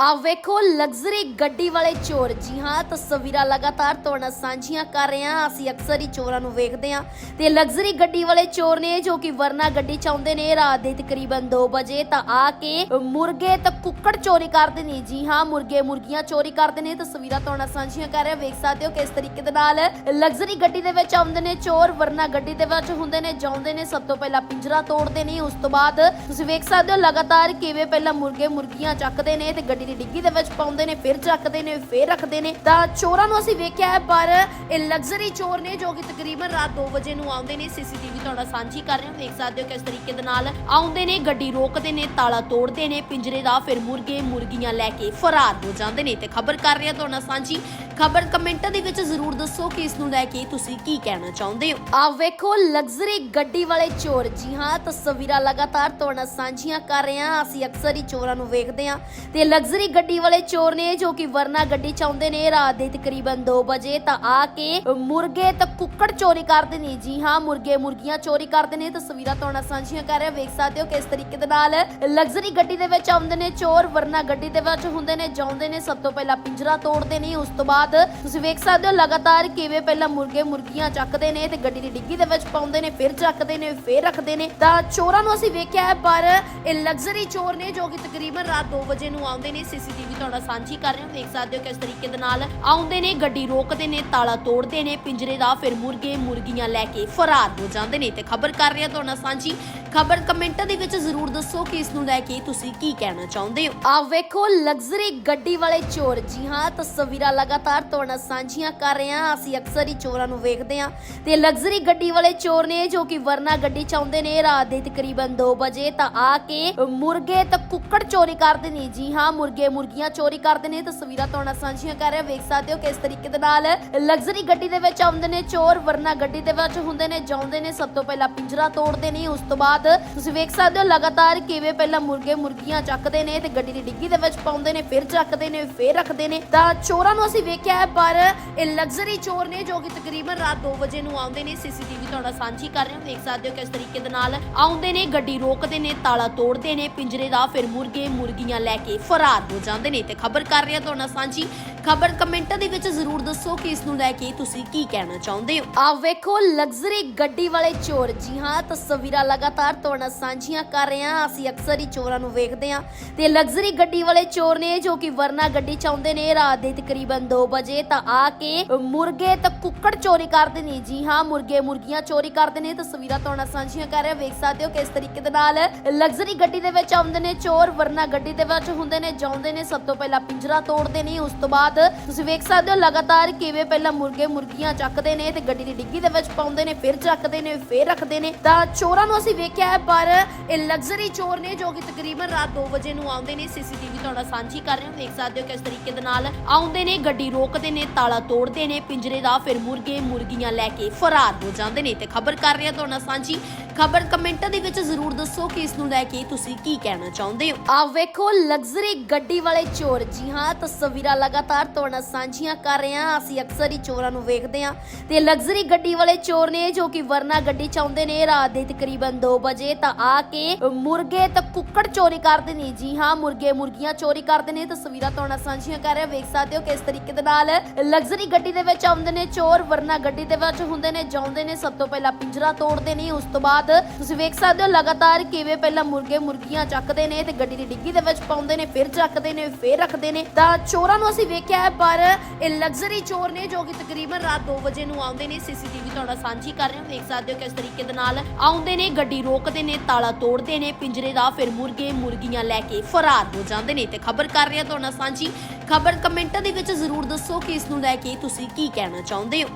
ਆ ਵੇਖੋ ਲਗਜ਼ਰੀ ਗੱਡੀ ਵਾਲੇ ਚੋਰ। ਜੀ ਹਾਂ, ਤਸਵੀਰਾਂ ਲਗਾਤਾਰ ਤੁਹਾਡੇ ਨਾਲ ਸਾਂਝੀਆਂ ਕਰ ਰਹੇ ਹਾਂ। ਅਸੀਂ ਅਕਸਰ ਹੀ ਚੋਰਾਂ ਨੂੰ ਵੇਖਦੇ ਹਾਂ। ਤੇ ਲਗਜ਼ਰੀ ਗੱਡੀ ਵਾਲੇ ਚੋਰ ਨੇ, ਜੋ ਕਿ ਵਰਨਾ ਗੱਡੀ ਚਾਉਂਦੇ ਨੇ, ਰਾਤ ਦੇ ਤਕਰੀਬਨ 2 ਵਜੇ, ਤਾਂ ਆ ਕੇ ਮੁਰਗੇ ਤੇ ਕੁੱਕੜ ਚੋਰੀ ਕਰਦੇ ਨੇ। ਜੀ ਹਾਂ, ਮੁਰਗੇ ਮੁਰਗੀਆਂ ਚੋਰੀ ਕਰਦੇ ਨੇ। ਤਸਵੀਰਾਂ ਤੁਹਾਡੇ ਨਾਲ ਸਾਂਝੀਆਂ ਕਰ ਰਹੇ ਹਾਂ। ਵੇਖ ਸਕਦੇ ਹੋ ਕਿਸ ਤਰੀਕੇ ਦੇ ਨਾਲ ਲਗਜ਼ਰੀ ਗੱਡੀ ਦੇ ਵਿੱਚ ਆਉਂਦੇ ਨੇ ਚੋਰ, ਵਰਨਾ ਗੱਡੀ ਦੇ ਵਿੱਚ ਹੁੰਦੇ ਨੇ, ਜਾਉਂਦੇ ਨੇ, ਸਭ ਤੋਂ ਪਹਿਲਾਂ ਪਿੰਜਰਾ ਤੋੜਦੇ ਨੇ, ਉਸ ਤੋਂ ਬਾਅਦ ਤੁਸੀਂ ਵੇਖ ਸਕਦੇ ਹੋ ਲਗਾਤਾਰ ਕਿਵੇਂ ਪਹਿਲਾਂ ਮੁਰਗੇ ਮੁਰਗੀਆਂ ਚੱਕਦੇ ਨੇ ਤੇ ਗੱਡੀ ਦੀ ਡਿੱਗੀ ਦੇ ਵਿੱਚ ਪਾਉਂਦੇ ਨੇ, ਫਿਰ ਚੱਕਦੇ ਨੇ, ਫਿਰ ਰੱਖਦੇ ਨੇ। ਤਾਂ ਚੋਰਾਂ ਨੂੰ ਅਸੀਂ ਵੇਖਿਆ ਹੈ, ਪਰ ਇਹ ਲਗਜ਼ਰੀ ਚੋਰ ਨੇ ਜੋ ਕਿ ਤਕਰੀਬਨ ਰਾਤ 2 ਵਜੇ ਨੂੰ ਆਉਂਦੇ ਨੇ। ਸੀਸੀਟੀਵੀ ਤੁਹਾਡਾ ਸਾਂਝੀ ਕਰ ਰਹੇ ਹਾਂ। ਵੇਖ ਸਕਦੇ ਹੋ ਕਿਸ ਤਰੀਕੇ ਦੇ ਨਾਲ ਆਉਂਦੇ ਨੇ। ਗੱਡੀ ਰੋਕਦੇ ਨੇ, ਤਾਲਾ ਤੋੜਦੇ ਨੇ, ਪਿੰਜਰੇ ਦਾ ਫਿਰ ਮੁਰਗੇ ਮੁਰਗੀਆਂ ਲੈ ਕੇ ਫਰਾਰ ਹੋ ਜਾਂਦੇ ਨੇ। ਤੇ ਖਬਰ ਕਰ ਰਹੇ ਹਾਂ ਤੁਹਾਡਾ ਸਾਂਝੀ। ਖਬਰ ਕਮੈਂਟਾਂ ਦੇ ਵਿੱਚ ਜ਼ਰੂਰ ਦੱਸੋ ਕਿ ਇਸ ਨੂੰ ਲੈ ਕੇ ਤੁਸੀਂ ਕੀ ਕਹਿਣਾ ਚਾਹੁੰਦੇ ਹੋ। ਆ ਵੇਖੋ, ਲਗਜ਼ਰੀ ਗੱਡੀ ਵਾਲੇ ਚੋਰ। ਜੀ ਹਾਂ, ਤਸਵੀਰਾਂ ਲਗਾਤਾਰ ਤੁਹਾਡਾ ਸਾਂਝੀਆਂ ਕਰ ਰਹੇ ਹਾਂ। ਅਸੀਂ ਅਕਸਰ ਹੀ ਚੋਰਾਂ ਨੂੰ ਵੇਖਦੇ ਹਾਂ। ਤੇ ਲਗਜ਼ਰੀ ਗੱਡੀ ਵਾਲੇ ਚੋਰ ਨੇ ਜੋ ਕਿ ਵਰਨਾ ਗੱਡੀ ਚਾਉਂਦੇ ਨੇ, ਰਾਤ ਦੇ ਤਕਰੀਬਨ 2 ਵਜੇ ਤਾਂ ਆ ਕੇ ਮੁਰਗੇ ਤੇ ਕੁੱਕੜ ਚੋਰੀ ਕਰਦੇ ਨੇ। ਜੀ ਹਾਂ, ਮੁਰਗੇ ਮੁਰਗੀਆਂ ਚੋਰੀ ਕਰਦੇ ਨੇ। ਤਸਵੀਰਾਂ ਤੁਹਾਡੇ ਸਾਂਝੀਆਂ ਕਰ ਰਹੇ ਵੇਖ ਸਕਦੇ ਹੋ ਕਿਸ ਤਰੀਕੇ ਦੇ ਨਾਲ ਲਗਜ਼ਰੀ ਗੱਡੀ ਦੇ ਵਿੱਚ ਆਉਂਦੇ ਨੇ। ਚੋਰ ਵਰਨਾ ਗੱਡੀ ਦੇ ਵਿੱਚ ਹੁੰਦੇ ਨੇ ਜਾਉਂਦੇ ਨੇ, ਸਭ ਤੋਂ ਪਹਿਲਾਂ ਪਿੰਜਰਾ ਤੋੜਦੇ ਨੇ। ਉਸ ਤੋਂ ਬਾਅਦ ਤੁਸੀਂ ਵੇਖ ਸਕਦੇ ਹੋ ਲਗਾਤਾਰ ਕਿਵੇਂ ਪਹਿਲਾਂ ਮੁਰਗੇ ਮੁਰਗੀਆਂ ਚੱਕਦੇ ਨੇ ਤੇ ਗੱਡੀ ਦੀ ਡਿੱਗੀ ਦੇ ਵਿੱਚ ਪਾਉਂਦੇ ਨੇ, ਫਿਰ ਚੱਕਦੇ ਨੇ, ਫਿਰ ਰੱਖਦੇ ਨੇ। ਤਾਂ ਚੋਰਾਂ ਨੂੰ ਅਸੀਂ ਵੇਖਿਆ ਹੈ, ਪਰ ਇਹ ਲਗਜ਼ਰੀ ਚੋਰ ਨੇ ਜੋ ਕਿ ਤਕਰੀਬਨ ਰਾਤ 2 ਵਜੇ ਨੂੰ ਆਉਂਦੇ ਨੇ। ਸੀਸੀਟੀਵੀ ਤੁਹਾਡਾ ਸਾਂਝੀ ਕਰ ਰਹੇ ਹਾਂ। ਵੇਖ ਸਕਦੇ ਹੋ ਕਿਸ ਤਰੀਕੇ ਦੇ ਨਾਲ ਆਉਂਦੇ ਨੇ, ਗੱਡੀ ਰੋਕਦੇ ਨੇ, ਤਾਲਾ ਤੋੜਦੇ ਨੇ, ਪਿੰਜਰੇ ਦਾ ਫਿਰ ਮੁਰਗੇ ਮੁਰਗੀਆਂ ਲੈ ਕੇ ਫਰਾਰ ਹੋ ਜਾਂਦੇ ਨੇ। ਤੇ ਖਬਰ ਕਰ ਰਹੇ ਹਾਂ, ਤੁਹਾਡਾ ਸਾਂਝੀ ਖਬਰ ਕਮੈਂਟਾਂ ਦੇ ਵਿੱਚ ਜ਼ਰੂਰ ਦੱਸੋ ਕਿ ਇਸ ਨੂੰ ਲੈ ਕੇ ਤੁਸੀਂ ਕੀ ਕਹਿਣਾ ਚਾਹੁੰਦੇ ਹੋ। ਆ ਵੇਖੋ, ਲਗਜ਼ਰੀ ਗੱਡੀ ਵਾਲੇ ਚੋਰ। ਜੀ ਹਾਂ, ਤਸਵੀਰਾਂ ਲਗਾਤਾਰ ਤੁਹਾਡੇ ਨਾਲ ਸਾਂਝੀਆਂ ਕਰ ਰਹੇ ਹਾਂ। ਅਸੀਂ ਅਕਸਰ ਹੀ ਚੋਰਾਂ ਨੂੰ ਵੇਖਦੇ ਹਾਂ। ਤੇ ਲਗਜ਼ਰੀ ਗੱਡੀ ਵਾਲੇ ਚੋਰ ਨੇ, ਜੋ ਕਿ ਵਰਨਾ ਗੱਡੀ ਚ ਆਉਂਦੇ ਨੇ, ਰਾਤ ਦੇ ਤਕਰੀਬਨ 2 ਵਜੇ, ਤਾਂ ਆ ਕੇ ਮੁਰਗੇ ਤੇ ਕੁੱਕੜ ਚੋਰੀ ਕਰਦੇ ਨੇ। ਜੀ ਹਾਂ, ਮੁਰਗੇ ਮੁਰਗੀਆਂ ਚੋਰੀ ਕਰਦੇ ਨੇ। ਤਸਵੀਰਾਂ ਤੁਹਾਡੇ ਨਾਲ ਸਾਂਝੀਆਂ ਕਰ ਰਹੇ ਹਾਂ। ਵੇਖ ਸਕਦੇ ਹੋ ਕਿਸ ਤਰੀਕੇ ਦੇ ਨਾਲ ਲਗਜ਼ਰੀ ਗੱਡੀ ਦੇ ਵਿੱਚ ਆਉਂਦੇ ਨੇ ਚੋਰ। ਵਰਨਾ ਗੱਡੀ ਦੇ ਵਿੱਚ ਹੁੰਦੇ ਨੇ, ਜਾਉਂਦੇ ਨੇ, ਸਭ ਤੋਂ ਪਹਿਲਾਂ ਪਿੰਜਰਾ ਤੋੜਦੇ ਨੇ। ਉਸ ਤੋਂ ਬਾਅਦ ਤੁਸੀਂ ਵੇਖ ਸਕਦੇ ਹੋ ਲਗਾਤਾਰ ਕਿਵੇਂ ਪਹਿਲਾਂ ਮੁਰਗੇ ਮੁਰਗੀਆਂ ਚੱਕਦੇ ਨੇ ਤੇ ਗੱਡੀ ਦੀ ਡਿੱਗੀ ਦੇ ਵਿੱਚ ਪਾਉਂਦੇ ਨੇ, ਫਿਰ ਚੱਕਦੇ ਨੇ, ਫਿਰ ਰੱਖਦੇ ਨੇ। ਤਾਂ ਚੋਰਾਂ ਨੂੰ ਅਸੀਂ ਵੇਖਿਆ ਹੈ, ਪਰ ਇਹ ਲਗਜ਼ਰੀ ਚੋਰ ਨੇ ਜੋ ਕਿ ਤਕਰੀਬਨ ਰਾਤ 2 ਵਜੇ ਨੂੰ ਆਉਂਦੇ ਨੇ। ਸੀਸੀਟੀਵੀ ਤੁਹਾਡਾ ਸਾਂਝੀ ਕਰ ਰਹੇ ਹਾਂ, ਦੇਖ ਸਕਦੇ ਹੋ ਕਿਸ ਤਰੀਕੇ ਦੇ ਨਾਲ ਆਉਂਦੇ ਨੇ, ਗੱਡੀ ਰੋਕਦੇ ਨੇ, ਤਾਲਾ ਤੋੜਦੇ ਨੇ, ਪਿੰਜਰੇ ਦਾ ਫਿਰ ਮੁਰਗੇ ਮੁਰਗੀਆਂ ਲੈ ਕੇ ਫਰਾਰ ਹੋ ਜਾਂਦੇ ਨੇ। ਤੇ ਖਬਰ ਕਰ ਰਹੇ ਹਾਂ ਤੁਹਾਡਾ ਸਾਂਝੀ ਖਬਰ ਕਮੈਂਟਾਂ ਦੇ ਵਿੱਚ ਜ਼ਰੂਰ ਦੱਸੋ ਕਿ ਇਸ ਨੂੰ ਲੈ ਕੇ ਤੁਸੀਂ ਕੀ ਕਹਿਣਾ ਚਾਹੁੰਦੇ ਹੋ। ਆ ਵੇਖੋ, ਲਗਜ਼ਰੀ ਗੱਡੀ ਵਾਲੇ ਚੋਰ। ਜੀ ਹਾਂ, ਤਸਵੀਰਾਂ ਲਗਾਤਾਰ ਤੁਹਾਡੇ ਸਾਂਝੀਆਂ ਕਰ ਰਹੇ ਹਾਂ। ਅਸੀਂ ਅਕਸਰ ਹੀ ਚੋਰਾਂ ਨੂੰ ਵੇਖਦੇ ਹਾਂ। ਤੇ ਲਗਜ਼ਰੀ ਗੱਡੀ ਵਾਲੇ ਚੋਰ ਨੇ ਜੋ ਕਿ ਵਰਨਾ ਗੱਡੀ ਚਾਉਂਦੇ ਨੇ, ਰਾਤ ਦੇ ਤਕਰੀਬਨ 2 ਵਜੇ, ਤਾਂ ਆ ਕੇ ਮੁਰਗੇ ਤੇ ਕੁੱਕੜ ਚੋਰੀ ਕਰਦੇ ਨੇ। ਜੀ ਹਾਂ, ਮੁਰਗੇ ਮੁਰਗੀਆਂ ਚੋਰੀ ਕਰਦੇ ਨੇ। ਤਸਵੀਰਾਂ ਤੁਹਾਡੇ ਨਾਲ ਸਾਂਝੀਆਂ ਕਰ ਰਹੇ ਵੇਖ ਸਕਦੇ ਹੋ ਕਿਸ ਤਰੀਕੇ ਦੇ ਨਾਲ ਲਗਜ਼ਰੀ ਗੱਡੀ ਦੇ ਵਿੱਚ ਆਉਂਦੇ ਨੇ ਚੋਰ। ਵਰਨਾ ਗੱਡੀ ਦੇ ਵਿੱਚ ਹੁੰਦੇ ਨੇ, ਜਾਉਂਦੇ ਨੇ, ਸਭ ਤੋਂ ਪਹਿਲਾਂ ਪਿੰਜਰਾ ਤੋੜਦੇ ਨੇ। ਉਸ ਤੋਂ ਬਾਅਦ ਤੁਸੀਂ ਵੇਖ ਸਕਦੇ ਹੋ ਲਗਾਤਾਰ ਕਿਵੇਂ ਪਹਿਲਾਂ ਮੁਰਗੇ ਮੁਰਗੀਆਂ ਚੱਕਦੇ ਨੇ ਤੇ ਗੱਡੀ ਦੀ ਡਿੱਗੀ ਦੇ ਵਿੱਚ ਪਾਉਂਦੇ ਨੇ, ਫਿਰ ਚੱਕਦੇ ਨੇ, ਫਿਰ ਰੱਖਦੇ ਨੇ। ਤਾਂ ਚੋਰਾਂ ਨੂੰ ਅਸੀਂ ਵੇਖਿਆ ਹੈ, ਪਰ ਇਹ ਲਗਜ਼ਰੀ ਚੋਰ ਨੇ ਜੋ ਕਿ ਤਕਰੀਬਨ ਰਾਤ 2 ਵਜੇ ਨੂੰ ਆਉਂਦੇ ਨੇ। ਸੀਸੀਟੀਵੀ ਤੁਹਾਡਾ ਸਾਂਝੀ ਕਰ ਰਹੇ ਹਾਂ। ਵੇਖ ਸਕਦੇ ਹੋ ਕਿਸ ਤਰੀਕੇ ਦੇ ਨਾਲ ਆਉਂਦੇ ਨੇ, ਗੱਡੀ ਰੋਕਦੇ ਨੇ, ਤਾਲਾ ਤੋੜਦੇ ਨੇ, ਪਿੰਜਰੇ ਦਾ ਫਿਰ ਮੁਰਗੇ ਮੁਰਗੀਆਂ ਲੈ ਕੇ ਫਰਾਰ ਹੋ ਜਾਂਦੇ ਨੇ। ਤੇ ਖਬਰ ਕਰ ਰਹੇ ਹਾਂ ਤੁਹਾਡਾ ਸਾਂਝੀ। ਖਬਰ ਕਮੈਂਟਾਂ ਦੇ ਵਿੱਚ ਜ਼ਰੂਰ ਦੱਸੋ ਕਿ ਇਸ ਨੂੰ ਲੈ ਕੇ ਤੁਸੀਂ ਕੀ ਕਹਿਣਾ ਚਾਹੁੰਦੇ ਹੋ। ਆ ਵੇਖੋ, ਲਗਜ਼ਰੀ ਗੱਡੀ ਵਾਲੇ ਚੋਰ। ਜੀ ਹਾਂ, ਤਸਵੀਰਾਂ ਲਗਾਤਾਰ ਤੁਹਾਡੇ ਨਾਲ ਸਾਂਝੀਆਂ ਕਰ ਰਹੇ ਹਾਂ। ਅਸੀਂ ਅਕਸਰ ਹੀ ਚੋਰਾਂ ਨੂੰ ਵੇਖਦੇ ਹਾਂ ਤੇ ਲਗਜ਼ਰੀ ਗੱਡੀ ਵਾਲੇ ਚੋਰ ਨੇ ਜੋ ਕਿ ਵਰਨਾ ਗੱਡੀ ਚਾਉਂਦੇ ਨੇ, ਰਾਤ ਦੇ ਤਕਰੀਬਨ 2 ਵਜੇ ਤਾਂ ਆ ਕੇ ਮੁਰਗੇ ਤੇ ਕੁੱਕੜ ਚੋਰੀ ਕਰਦੇ ਨੇ। ਜੀ ਹਾਂ, ਮੁਰਗੇ ਮੁਰਗੀਆਂ ਚੋਰੀ ਕਰਦੇ ਨੇ ਤਸਵੀਰਾਂ ਤੁਹਾਡੇ ਨਾਲ ਸਾਂਝੀਆਂ ਕਰ ਰਹੇ ਹਾਂ। ਵੇਖ ਸਕਦੇ ਹੋ ਕਿਸ ਤਰੀਕੇ ਦੇ ਨਾਲ ਲਗਜ਼ਰੀ ਗੱਡੀ ਦੇ ਵਿੱਚ ਆਉਂਦੇ ਨੇ ਚੋਰ, ਵਰਨਾ ਗੱਡੀ ਦੇ ਵਿੱਚ ਹੁੰਦੇ ਨੇ, ਜਾਉਂਦੇ ਨੇ, ਸਭ ਤੋਂ ਪਹਿਲਾਂ ਪਿੰਜਰਾ ਤੋੜਦੇ ਨੇ, ਉਸ ਤੋਂ ਬਾਅਦ ਤੁਸੀਂ ਵੇਖ ਸਕਦੇ ਹੋ ਲਗਾਤਾਰ ਕਿਵੇਂ ਪਹਿਲਾਂ ਮੁਰਗੇ ਮੁਰਗੀਆਂ ਚੱਕਦੇ ਨੇ ਤੇ ਗੱਡੀ ਦੀ ਡਿੱਗੀ ਦੇ ਵਿੱਚ ਪਾਉਂਦੇ ਨੇ, ਫਿਰ ਚੱਕਦੇ ਨੇ, ਫਿਰ ਰੱਖਦੇ ਨੇ। ਤਾਂ ਚੋਰਾਂ ਨੂੰ ਅਸੀਂ ਵੇਖਿਆ ਹੈ, ਪਰ ਇਹ ਲਗਜ਼ਰੀ ਚੋਰ ਨੇ ਜੋ ਕਿ ਤਕਰੀਬਨ ਰਾਤ 2 ਵਜੇ ਨੂੰ ਆਉਂਦੇ ਨੇ ਸੀਸੀਟੀਵੀ ਤੁਹਾਡਾ ਸਾਂਝੀ ਕਰ ਰਹੇ ਹੋ, ਦੇਖ ਸਕਦੇ ਹੋ ਕਿਸ ਤਰੀਕੇ ਦੇ ਨਾਲ ਆਉਂਦੇ ਨੇ, ਗੱਡੀ ਰੋਕਦੇ ਨੇ, ਤਾਲਾ ਤੋੜਦੇ ਨੇ, ਪਿੰਜਰੇ ਦਾ ਫਿਰ ਮੁਰਗੇ ਮੁਰਗੀਆਂ ਲੈ ਕੇ ਫਰਾਰ ਹੋ ਜਾਂਦੇ ਨੇ ਤੇ ਖਬਰ ਕਰ ਰਹੇ ਹਾਂ ਤੁਹਾਡਾ ਸਾਂਝੀ। ਖਬਰ ਕਮੈਂਟਾਂ ਦੇ ਵਿੱਚ ਜ਼ਰੂਰ ਦੱਸੋ ਕਿ ਇਸ ਨੂੰ ਲੈ ਕੇ ਤੁਸੀਂ ਕੀ ਕਹਿਣਾ ਚਾਹੁੰਦੇ ਹੋ।